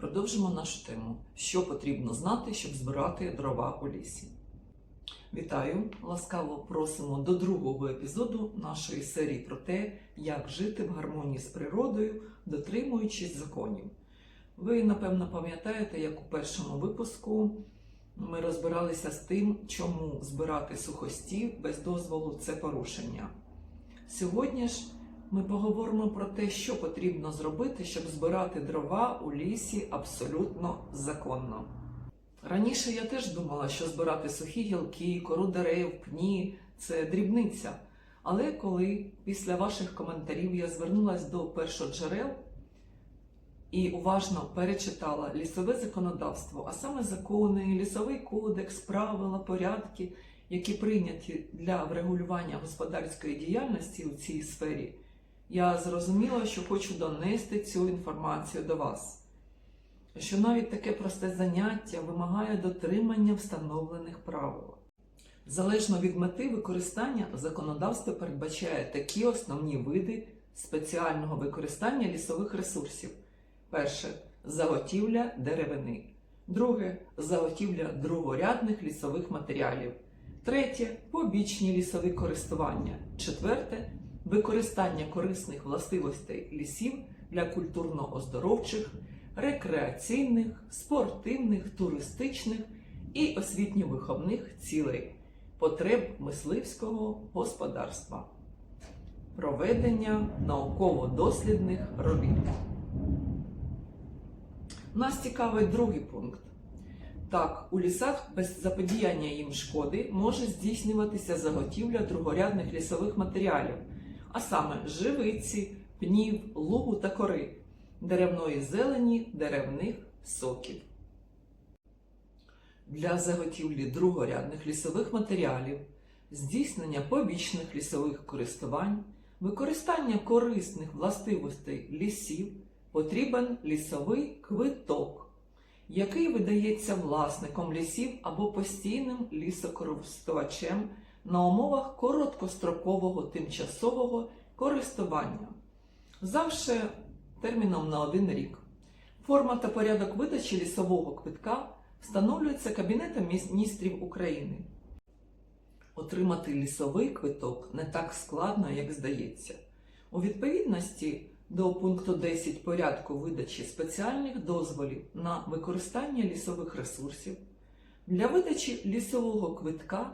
Продовжимо нашу тему. Що потрібно знати, щоб збирати дрова у лісі? Вітаю! Ласкаво просимо до другого епізоду нашої серії про те, як жити в гармонії з природою, дотримуючись законів. Ви, напевно, пам'ятаєте, як у першому випуску ми розбиралися з тим, чому збирати сухостій без дозволу це порушення. Сьогодні ж ми поговоримо про те, що потрібно зробити, щоб збирати дрова у лісі абсолютно законно. Раніше я теж думала, що збирати сухі гілки, кору дерев, пні це дрібниця. Але коли після ваших коментарів я звернулася до першоджерел і уважно перечитала лісове законодавство, а саме закони, лісовий кодекс, правила, порядки, які прийняті для врегулювання господарської діяльності у цій сфері, я зрозуміла, що хочу донести цю інформацію до вас. Що навіть таке просте заняття вимагає дотримання встановлених правил. Залежно від мети використання, законодавство передбачає такі основні види спеціального використання лісових ресурсів: перше заготівля деревини, друге заготівля другорядних лісових матеріалів, третє побічні лісові користування, четверте використання корисних властивостей лісів для культурно-оздоровчих рекреаційних, спортивних, туристичних і освітньо-виховних цілей, потреб мисливського господарства, проведення науково-дослідних робіт. Нас цікавить другий пункт. Так, у лісах без заподіяння їм шкоди може здійснюватися заготівля другорядних лісових матеріалів, а саме живиці, пнів, лугу та кори деревної зелені, деревних соків. Для заготівлі другорядних лісових матеріалів, здійснення побічних лісових користувань, використання корисних властивостей лісів потрібен лісовий квиток, який видається власником лісів або постійним лісокористувачем на умовах короткострокового тимчасового користування. Завше терміном на один рік. Форма та порядок видачі лісового квитка встановлюється Кабінетом міністрів України. Отримати лісовий квиток не так складно, як здається. У відповідності до пункту 10 порядку видачі спеціальних дозволів на використання лісових ресурсів для видачі лісового квитка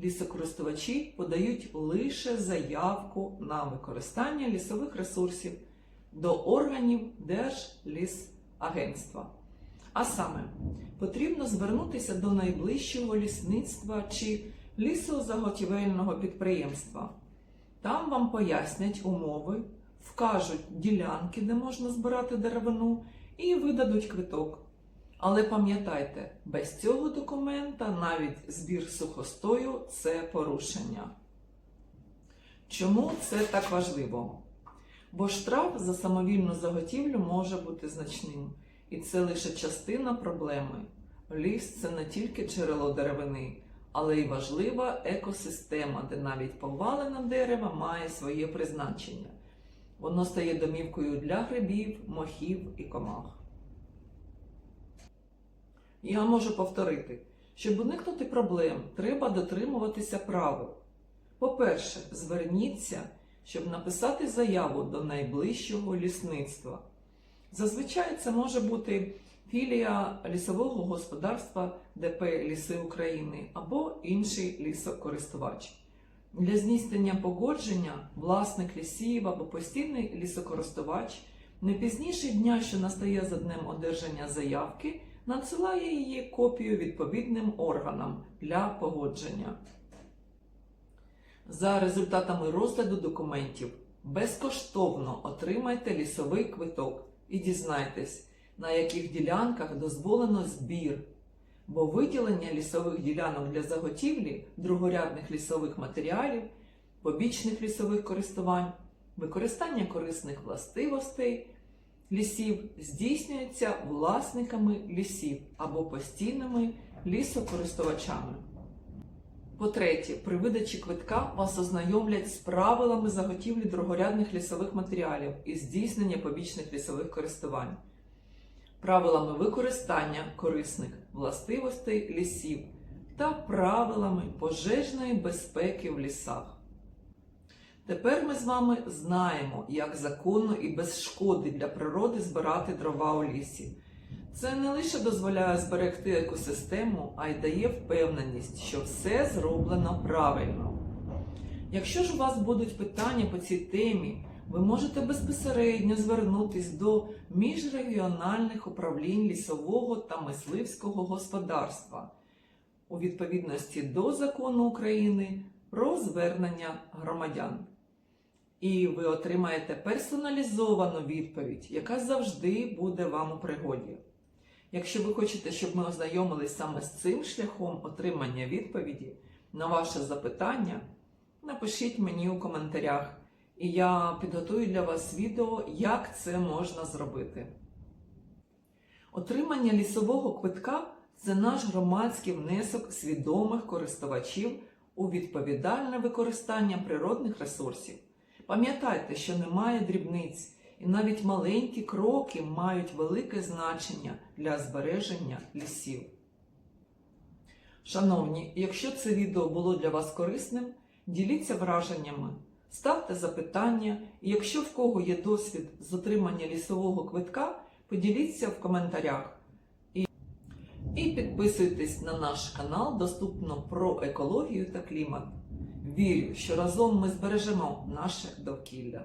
лісокористувачі подають лише заявку на використання лісових ресурсів до органів Держлісагентства. А саме, потрібно звернутися до найближчого лісництва чи лісозаготівельного підприємства. Там вам пояснять умови, вкажуть ділянки, де можна збирати деревину, і видадуть квиток. Але пам'ятайте, без цього документа навіть збір сухостою це порушення. Чому це так важливо? Бо штраф за самовільну заготівлю може бути значним, і це лише частина проблеми. Ліс це не тільки джерело деревини, але й важлива екосистема, де навіть повалене дерево має своє призначення. Воно стає домівкою для грибів, мохів і комах. Я можу повторити, щоб уникнути проблем, треба дотримуватися правил. По-перше, зверніться щоб написати заяву до найближчого лісництва. Зазвичай це може бути філія лісового господарства ДП Ліси України або інший лісокористувач. Для здійснення погодження власник лісів або постійний лісокористувач не пізніше дня, що настає за днем одержання заявки, надсилає її копію відповідним органам для погодження. За результатами розгляду документів безкоштовно отримайте лісовий квиток і дізнайтесь, на яких ділянках дозволено збір, бо виділення лісових ділянок для заготівлі другорядних лісових матеріалів, побічних лісових користувань, використання корисних властивостей лісів здійснюється власниками лісів або постійними лісокористувачами. По-третє, при видачі квитка вас ознайомлять з правилами заготівлі другорядних лісових матеріалів і здійснення побічних лісових користувань. правилами використання корисних властивостей лісів та правилами пожежної безпеки в лісах. Тепер ми з вами знаємо, як законно і без шкоди для природи збирати дрова у лісі. Це не лише дозволяє зберегти екосистему, а й дає впевненість, що все зроблено правильно. Якщо ж у вас будуть питання по цій темі, ви можете безпосередньо звернутись до міжрегіональних управлінь лісового та мисливського господарства у відповідності до закону України про звернення громадян. І ви отримаєте персоналізовану відповідь, яка завжди буде вам у пригоді. Якщо ви хочете, щоб ми ознайомились саме з цим шляхом отримання відповіді на ваше запитання, напишіть мені у коментарях, і я підготую для вас відео, як це можна зробити. Отримання лісового квитка це наш громадський внесок свідомих користувачів у відповідальне використання природних ресурсів. Пам'ятайте, що немає дрібниць, і навіть маленькі кроки мають велике значення для збереження лісів. Шановні, якщо це відео було для вас корисним, діліться враженнями, ставте запитання, і якщо в кого є досвід з отримання лісового квитка, поділіться в коментарях. І, і підписуйтесь на наш канал, доступно про екологію та клімат. Вірю, що разом ми збережемо наше довкілля.